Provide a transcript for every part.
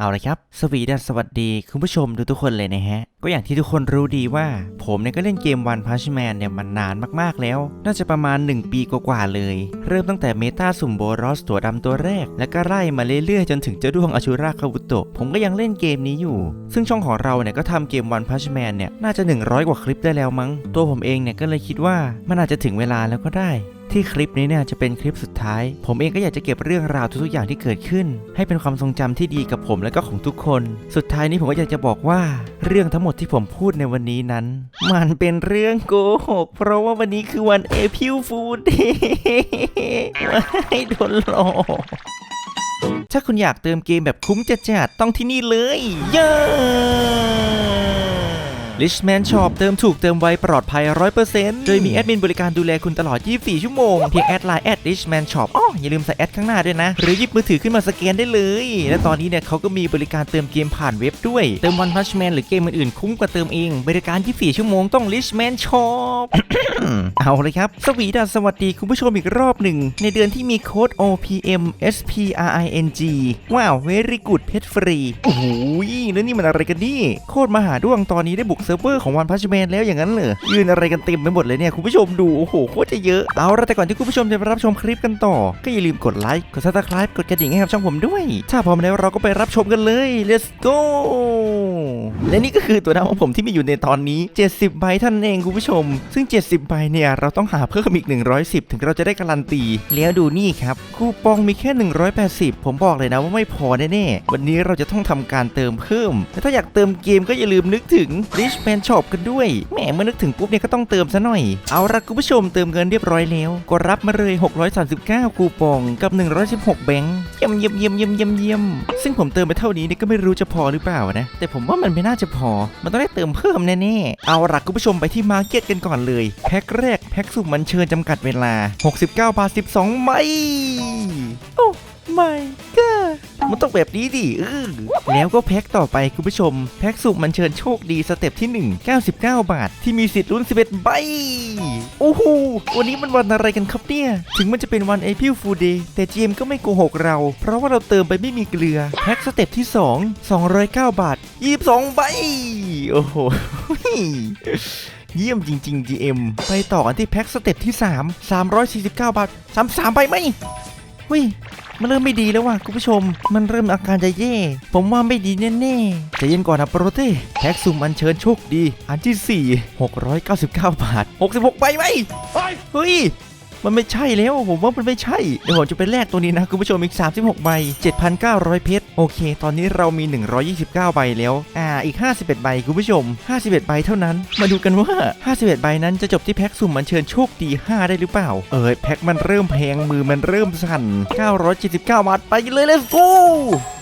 เอาละครับ สวีดัสสวัสดีคุณผู้ชมทุกทุกคนเลยนะฮะก็อย่างที่ทุกคนรู้ดีว่า ผมเนี่ยก็เล่นเกม One Punch Man เนี่ยมันนานมากๆแล้ว น่าจะประมาณ 1 ปีกว่าๆเลย เริ่มตั้งแต่เมตาสุ่มโบรอสตัวดำตัวแรก แล้วก็ไล่มาเรื่อยๆ จนถึงเจ้าด้วงอชูราคาบุโตะผมก็ยังเล่นเกมนี้อยู่ ซึ่งช่องของเราเนี่ยก็ทำเกม One Punch Man เนี่ยน่าจะ 100 กว่าคลิปได้แล้วมั้ง ตัวผมเองเนี่ยก็เลยคิดว่ามันอาจจะถึงเวลาแล้วก็ได้ที่คลิปนี้เนี่ยจะเป็นคลิปสุดท้าย ผมเองก็อยากจะเก็บเรื่องราวทุกๆอย่างที่เกิดขึ้น ให้เป็นความทรงจำที่ดีกับผมและก็ของทุกคน สุดท้ายนี้ผมก็อยากจะบอกว่าเรื่องทั้งหมดที่ผมพูดในวันนี้นั้น มันเป็นเรื่องโกหกเพราะว่าวันนี้คือวันเอพิลฟูดเดย์ไม่โดนหลอกถ้าคุณอยากเติมเกมแบบคุ้มจัดๆต้องที่นี่เลย เย้ Richman Shop เติมถูกเติมไวปลอดภัย 100%โดยมีแอดมินบริการดูแลคุณตลอด 24 ชั่วโมง เพียงแอดไลน์แอด Richman Shop อ้ออย่าลืมใส่แอดข้างหน้าด้วยนะ หรือหยิบมือถือขึ้นมาสแกนได้เลย และตอนนี้เนี่ยเขาก็มีบริการเติมเกมผ่านเว็บด้วย เติม One Punch Man หรือเกมอื่นๆคุ้มกว่าเติมเอง บริการ 24 ชั่วโมงต้อง Richman Shop เอาเลยครับ สวีดัสสวัสดีคุณผู้ชมอีกรอบหนึ่ง ในเดือนที่มีโค้ด OPM SPRING ว้าว very good pet free โอ้โหแล้วนี่มันอะไรกันนี่โคตรมหาด้วงตอนนี้ได้บุกเซิร์ฟเวอร์ของวันพัชแมนแล้วอย่างนั้นเหรอยืนอะไรกันเต็มไปหมดเลยเนี่ยคุณผู้ชมดูโอ้โหโคตรจะเยอะเอาละแต่ก่อนที่คุณผู้ชมจะไปรับชมคลิปกันต่อ ก็อย่าลืมกดไลค์กด subscribe กดกระดิ่งให้กับช่องผมด้วย ถ้าพร้อมแล้วเราก็ไปรับชมกันเลย let's go และนี่ก็คือตัวดาวของผมที่มีอยู่ในตอนนี้ 70ใบท่านเองคุณผู้ชม ซึ่ง 70ใบเนี่ยเราต้องหาเพิ่มอีก 110 ถึงเราจะได้การันตี แล้วดูนี่ครับคูปองมีแค่ 180 ผมบอกเลยนะว่าไม่พอแน่ๆวันนี้เราจะต้องทำการเติมเพิ่ม และถ้าอยากเติมเกมก็อย่าลืมนึกถึง Rich Man Shop กันด้วย แหมเมื่อนึกถึงปุ๊บเนี่ยก็ต้องเติมซะหน่อย เอาละคุณผู้ชมเติมเงินเรียบร้อยแล้ว ก็รับมาเลย 639 คูปองกับ 116 แบงค์เยี่ยมเยี่ยมเยี่ยมเยี่ยมเยี่ยมเยี่ยมซึ่งผมเติมไปเท่านี้เนี่ยก็ไม่รู้จะพอหรือเปล่านะ แต่ผมว่ามันไม่น่าจะพอ มันต้องได้เติมเพิ่มแน่ๆ เอาละคุณผู้ชมไปที่มาร์เก็ตกันก่อนเลย แพ็คแรกแพ็คสุ่มมันเชิญจำกัดเวลา 69 บาท 12ใบโอ้ my god มันต้องแบบนี้ดิเออแล้วก็แพ็คต่อไปคุณผู้ชม แพ็คสุ่มมันเชิญโชคดีสเต็ปที่ 1 99 บาท ที่มีสิทธิ์ลุ้น 11 ใบ โอ้โห วันนี้มันวันอะไรกันครับเนี่ย ถึงมันจะเป็นวัน April Fool Day แต่ GM ก็ไม่โกหกเรา เพราะว่าเราเติมไปไม่มีเกลือ แพ็คสเต็ปที่ 2 209 บาท 22 ใบ โอ้โหเยี่ยมจริง ๆ GM ไปต่อกันที่แพ็คสเต็ปที่ 3 349 บาท 33ไปไหมเฮ้ย มันเริ่มไม่ดีแล้วว่ะคุณผู้ชม มันเริ่มอาการจะแย่ ผมว่าไม่ดีแน่ๆใจเย็นก่อนนะโปรเต้แพ็กซุ่มอันเชิญโชคดี อันที่ 4 699 บาท 66ใบไหมเฮ้ย มันไม่ใช่แล้วผมว่ามันไม่ใช่เดี๋ยวผมจะไปแลกตัวนี้นะคุณผู้ชมอีก 36 ใบ 7,900 เพชรโอเค ตอนนี้เรามี 129 ใบแล้ว อ่าอีก 51 ใบคุณผู้ชม 51 ใบเท่านั้น มาดูกันว่า 51 ใบนั้นจะจบที่แพ็กสุ่มมันเชิญโชคดี 5 ได้หรือเปล่า เอยแพ็กมันเริ่มแพงมือมันเริ่มสั่น 979 บาทไปเลย let's go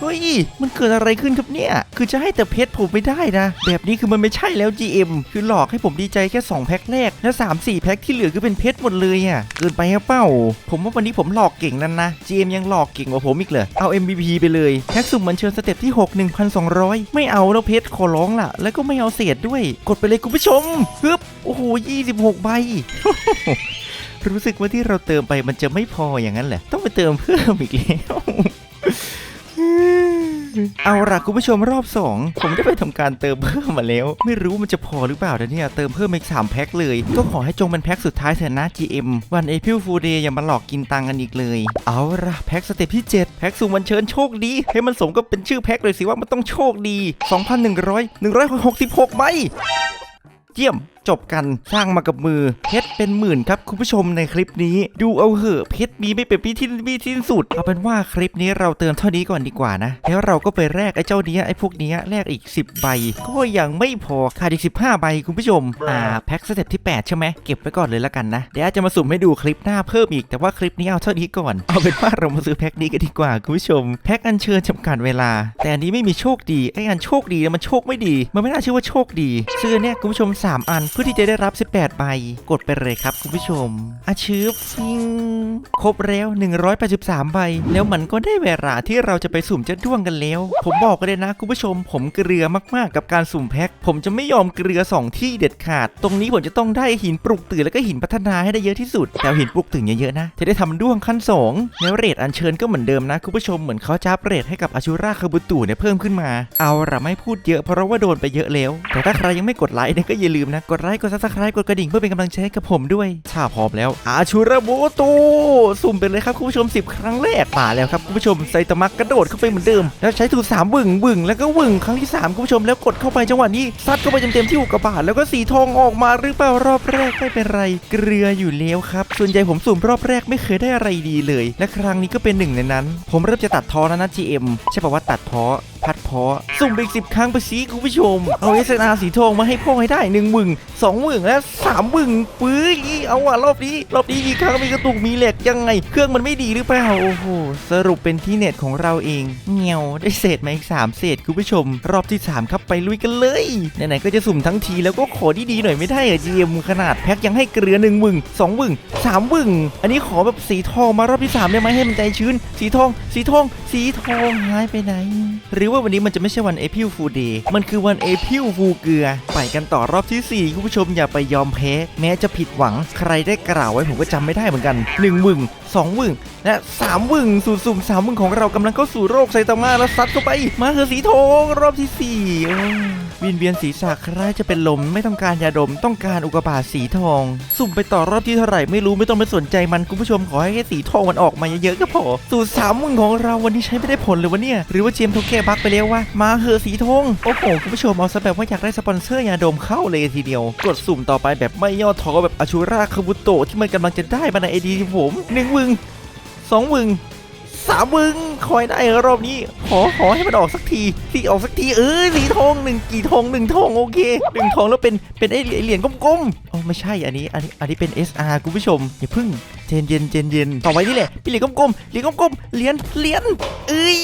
เฮ้ย มันเกิดอะไรขึ้นครับเนี่ย คือจะให้แต่เพชรผมไม่ได้นะ แบบนี้คือมันไม่ใช่แล้ว GM คือหลอกให้ผมดีใจแค่ 2 แพ็คแรก แล้ว3 4 แพ็คที่เหลือคือเป็นเพชรหมดเลยอะ เกินไปหรือเปล่าผมว่าวันนี้ผมหลอกเก่งนั่นนะ GM ยังหลอกเก่งกว่าผมอีกเลย เอา MVP ไปเลย แพ็คสุ่มมันเชิญสเต็ปที่ 6 1,200 ไม่เอาแล้วเพชรขอร้องล่ะ แล้วก็ไม่เอาเศษด้วย กดไปเลยคุณผู้ชมฮึบโอ้โห26ใบรู้สึกว่าที่เราเติมไปมันจะไม่พออย่างนั้นแหละ ต้องไปเติมเพิ่มอีกแล้ว เอาล่ะคุณผู้ชมรอบ 2 ผมได้ไปทำการเติมเพิ่มมาแล้ว ไม่รู้มันจะพอหรือเปล่านะเนี่ย เติมเพิ่มอีก 3 แพ็คเลย ก็ขอให้จงเป็นแพ็คสุดท้ายเถอะนะ GM วัน April Fool Day อย่ามาหลอกกินตังกันอีกเลย เอาล่ะแพ็คสเต็ปที่ 7 แพ็คสุ่มวันเชิญโชคดี ให้มันสมกับเป็นชื่อแพ็คเลยสิว่ามันต้องโชคดี 2,100 166ใบเยี่ยมจบกันสร้างมากับมือเพชรเป็นหมื่นครับคุณผู้ชมในคลิปนี้ ดูเอาเหอะเพชรมีไม่เป็นพิที่มีที่สุด เอาเป็นว่าคลิปนี้เราเติมเท่านี้ก่อนดีกว่านะ แล้วเราก็ไปแลกไอ้เจ้านี้ไอ้พวกนี้แลกอีก 10 ใบ ก็ยังไม่พอขาดอีก 15 ใบคุณผู้ชมอ่าแพ็คสเต็ปที่ 8 ใช่ไหมเก็บไว้ก่อนเลยละกันนะเดี๋ยวจะมาสุ่มให้ดูคลิปหน้าเพิ่มอีกแต่ว่าคลิปนี้เอาเท่านี้ก่อนเอาเป็นว่าเรามาซื้อแพ็คนี้กันดีกว่าคุณผู้ชมแพ็คอันเชิญจำกัดเวลา แต่อันนี้ไม่มีโชคดีไอ้อันโชคดีมันโชคไม่ดี มันไม่น่าชื่อว่าโชคดีซื้ออนเนี่ยคุณผู้ชม 3 อันเพื่อที่จะได้รับ 18ใบกดไปเลยครับคุณผู้ชมอาชืบฟิงครบแล้ว 183ใบแล้วมันก็ได้เวลาที่เราจะไปสุ่มเจ้าด้วงกันแล้ว ผมบอกกันเลยนะคุณผู้ชม ผมเกลือมากๆกับการสุ่มแพ็คผมจะไม่ยอมเกลือสองที่เด็ดขาด ตรงนี้ผมจะต้องได้หินปลุกตื่นแล้วก็หินพัฒนาให้ได้เยอะที่สุดแต่หินปลุกตื่นเยอะๆนะจะได้ทำด้วงขั้นสองแล้วเรทอัญเชิญก็เหมือนเดิมนะคุณผู้ชมเหมือนเขาจะอัปเรทให้กับอาชูราคาบุตุเนี่ยเพิ่มขึ้นมา เอาละไม่พูดเยอะเพราะว่าโดนไปเยอะแล้ว แต่ถ้าใครยังไม่กดไลค์เนี่ยก็อย่าลืมนะกดไลค์กดซับสไครต์กดกระดิ่งเพื่อเป็นกำลังใจให้กับผมด้วย ถ้าพร้อมแล้ว อาชูราบุตุสุ่มไปเลยครับคุณผู้ชม 10 ครั้งแรกมาแล้วครับคุณผู้ชมไซตามะกกระโดดเข้าไปเหมือนเดิม แล้วใช้ถูสามบึ่งบึ่งแล้วก็บึ่งครั้งที่สามคุณผู้ชมแล้วกดเข้าไปจังหวะนี้ซัดเข้าไปเต็มๆที่อุกกาบาตแล้วก็สีทองออกมาหรือเปล่ารอบแรกไม่เป็นไร เกลืออยู่แล้วครับส่วนใหญ่ผมสุ่มรอบแรกไม่เคยได้อะไรดีเลย และครั้งนี้ก็เป็นหนึ่งในนั้น ผมเริ่มจะตัดท้อแล้วนะ GM ใช่ป่าว่าตัดท้อพัดเพาะสุ่มไปอีกสิบครั้งไปสิคุณผู้ชม เอาเอสนาสีทองมาให้พ่อให้ได้หนึ่งบึงสองบึงและสามบึงปื้ยเอาว่ะรอบนี้ รอบนี้มีครั้งมีกระตุกมีเหล็กยังไง เครื่องมันไม่ดีหรือเปล่าโอ้โหสรุปเป็นที่เน็ตของเราเองเงียวได้เศษมาอีกสามเศษคุณผู้ชม รอบที่สามครับไปลุยกันเลยไหนๆก็จะสุ่มทั้งทีแล้วก็ขอดีๆหน่อยไม่ได้เหรอจีเอ็มขนาดแพ็คยังให้เกลือหนึ่งบึงสองบึงสามบึงอันนี้ขอแบบสีทองมารอบที่สามได้ไหมให้มันใจชื้น สีทอง สีทอง สีทองหายไปไหนหรือว่าวันนี้มันจะไม่ใช่วันเอพิลฟูเดย์มันคือวันเอพิลฟูเกลือไปกันต่อรอบที่ 4 คุณผู้ชมอย่าไปยอมแพ้ แม้จะผิดหวังใครได้กล่าวไว้ผมก็จำไม่ได้เหมือนกัน1นึ่ง2วึ่งและสามวึ่งสูตรสุ่มสามวึ่งของเรากำลังเข้าสู่โรคไซตามาแล้วซัดเข้าไป มาคือสีทองรอบที่4ี่ วินเวียนศีรษะคล้ายจะเป็นลมไม่ต้องการยาดมต้องการอุกกาบาตสีทอง สุ่มไปต่อรอบที่เท่าไหร่ไม่รู้ไม่ต้องไปสนใจมันคุณผู้ชมขอให้แค่สีทองมันออกมาเยอะๆก็พอสูตรสามวึ่งของเราวันนี้ใช้ไม่ได้ผลเลยวะเนี่ยหรือว่าเจมส์เขาแก้บักไปแล้ววะมาเหอะสีทองโอ้โหคุณผู้ชมเอาซะแบบว่าอยากได้สปอนเซอร์ยาดมเข้าเลยทีเดียว กดสุ่มต่อไปแบบไม่ย่อท้อแบบอาชูราคาบุโตะที่มันกำลังจะได้มาในไอดีผมหนึ่งวึงสองวึง สามมึงคอยได้รอบนี้ ขอขอให้มันออกสักทีสีออกสักทีเออสีทองหนึ่งกี่ทองหนึ่งทองโอเคหนึ่งทองแล้วเป็นเป็นไอเหรียญกลมๆอ๋อไม่ใช่อันนี้อันนี้อันนี้เป็น SR คุณผู้ชมอย่าพึ่งเจนเย็นเจนเย็นต่อไปนี่แหละเป็นเหรียญกลมๆเหรียญกลมๆเหรียญเหรียญเอ้ย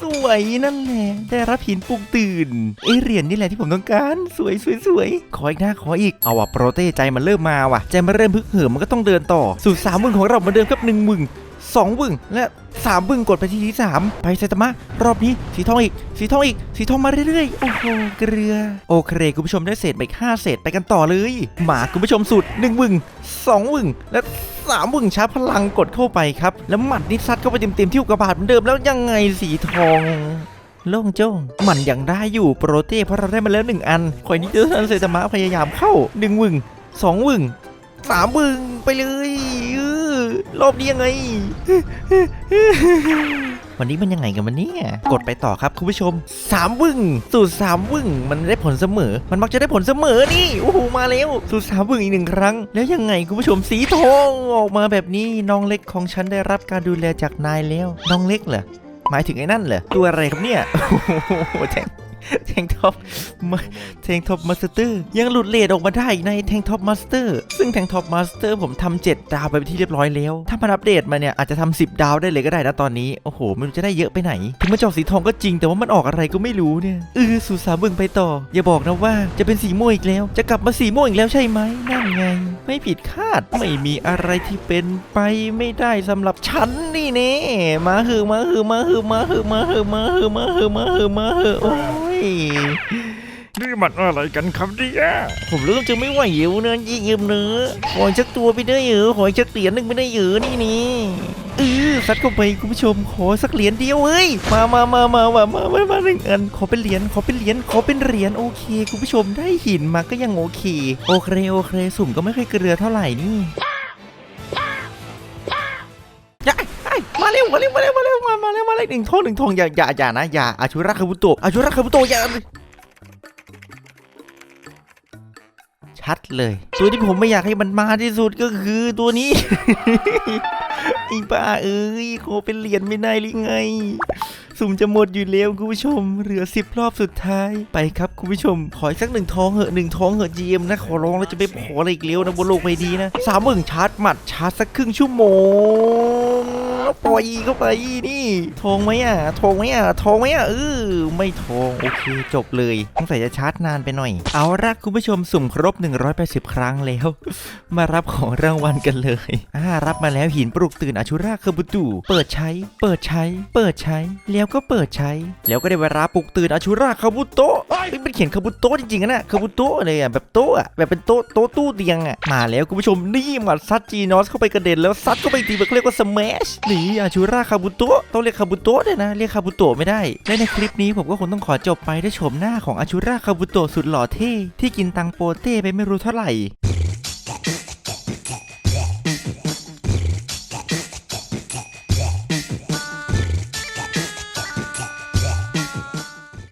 สวยนั่นแหละได้รับหินปลุกตื่นไอเหรียญนี่แหละที่ผมต้องการสวยสวยสวยขออีกหน้าขออีกเอาว่ะโปรเต้ใจมันเริ่มมาว่ะใจมันเริ่มพึกเหิมมันก็ต้องเดินต่อสู่สามมึงของเรามาเดิมครับหนึ่งมึง 2บึงและ3บึงกดไปที่ที่3ไปไซตามะรอบนี้สีทองอีก สีทองอีก สีทองมาเรื่อยๆ โอ้โหเกลือ โอเคคุณผู้ชมได้เศษไปห้าเศษไปกันต่อเลย หมาคุณผู้ชมสุด1บึ้ง2บึ้งและสามวึงชาร์จพลังกดเข้าไปครับ แล้วหมัดนิซัดเข้าไปเต็มๆที่อุกกาบาตเหมือนเดิมแล้วยังไงสีทองโล่งโจ้งมันยังได้อยู่โปรเต้เพราะเราได้มาแล้วหนึ่งอันคอยนี้เจอท่านไซตามะพยายามเข้าหนึ่งวึงสองวึงสามวึงไปเลย รอบนี้ยังไง วันนี้มันยังไงกันวันนี้กดไปต่อครับคุณผู้ชมสามวึ่งสูตรสามวึ่งมันได้ผลเสมอ มันมักจะได้ผลเสมอนี่โอ้โหมาแล้วสูตรสามวึ่งอีกหนึ่งครั้ง แล้วยังไงคุณผู้ชมสีทองออกมาแบบนี้น้องเล็กของฉันได้รับการดูแลจากนายแล้ว น้องเล็กเหรอหมายถึงไอ้นั่นเหรอตัวอะไรครับเนี่ยโอ้โหแทง แทงท็อปมาแทงท็อปมาสเตอร์ยังหลุดเลดออกมาได้ในแทงท็อปมาสเตอร์ซึ่งแทงท็อปมาสเตอร์ผมทำ7ดาวไปที่เรียบร้อยแล้ว ถ้ามันอัปเดตมาเนี่ย อาจจะทำ10 ดาวได้เลยก็ได้นะตอนนี้ โอ้โห ไม่รู้จะได้เยอะไปไหน ถึงมันจอกสีทองก็จริงแต่ว่ามันออกอะไรก็ไม่รู้เนี่ยเออสู่สามเบึงไปต่อ อย่าบอกนะว่าจะเป็นสีม่วงอีกแล้ว จะกลับมาสีม่วงอีกแล้วใช่ไหมนั่นไง ไม่ผิดคาดไม่มีอะไรที่เป็นไปไม่ได้สำหรับฉันนี่เน่มาหือมาหือมาหือมาหือมาหือมาหือมาหือมาหือมาหือโอ้ย นี่มันอะไรกันครับเนี่ยผมเริ่มจะไม่ไหวอยู่เนื้อยิ่งยืมเนื้อขออีกสักตัวไปได้เหรอขออีกสักเหรียญหนึ่งไปได้เหรอนี่นี่เออซัดเข้าไปคุณผู้ชมขอสักเหรียญเดียวเฮ้ยมามามามามามามามาหนึ่งอันขอเป็นเหรียญขอเป็นเหรียญขอเป็นเหรียญโอเค คุณผู้ชมได้หินมาก็ยังโอเค โอเคโอเคสุ่มก็ไม่ค่อยเกลือเท่าไหร่นี่ย่าไอ้มาเร็วมาเร็วมาเร็วมาเร็ว มามาเร็วมาเร็วหนึ่งทองหนึ่งทองอย่าอย่าอย่านะอย่าอาชุระคาบุโตะอาชุระคาบุโตะอย่าชัดเลย ตัวที่ผมไม่อยากให้มันมาที่สุดก็คือตัวนี้ ไอ้บ้าเอ้ยขอเป็นเหรียญไม่ได้หรือไง สุ่มจะหมดอยู่แล้วคุณผู้ชม เหลือสิบรอบสุดท้ายไปครับคุณผู้ชม ขออีกสักหนึ่งทองเหอะหนึ่งทองเหอะจีเอ็มนะขอร้องแล้วจะไปขออะไรอีกเลี้ยวนะบนโลกใบดีนะสามหมื่นชาร์จหมัดชาร์จสักครึ่งชั่วโมง ปล่อยเข้าไปนี่ทงไหมอะทงไหมอะทงไหมอะเออไม่ทงโอเคจบเลยต้องใส่จะชาร์จนานไปหน่อย เอาละคุณผู้ชมสุ่มครบ 180 ครั้งแล้ว มารับของรางวัลกันเลยอ่ารับมาแล้วหินปลุกตื่นอาชุราคาบุตุเปิดใช้ เปิดใช้ เปิดใช้ แล้วก็เปิดใช้ แล้วก็ได้เวลาปลุกตื่นอาชุราคาบุโตเฮ้ยมันเขียนคาบุโตจริงๆอะนะคาบุโตะเลยอะแบบโต๊ะอะแบบเป็นโตโตตู้เตียงอะมาแล้วคุณผู้ชมนี่หมัดซัดจีนอสเข้าไปกระเด็นแล้วซัดเข้าไปอีกทีมันเรียกว่าสแมชนี่อาชูราคาบุโตะต้องเรียกคาบุโตะเลยนะ เรียกคาบุโตะไม่ได้ และในคลิปนี้ผมก็คงต้องขอจบไปด้วยชมหน้าของอาชูราคาบุโตะสุดหล่อเท่ที่กินตังโปเต้ไปไม่รู้เท่าไหร่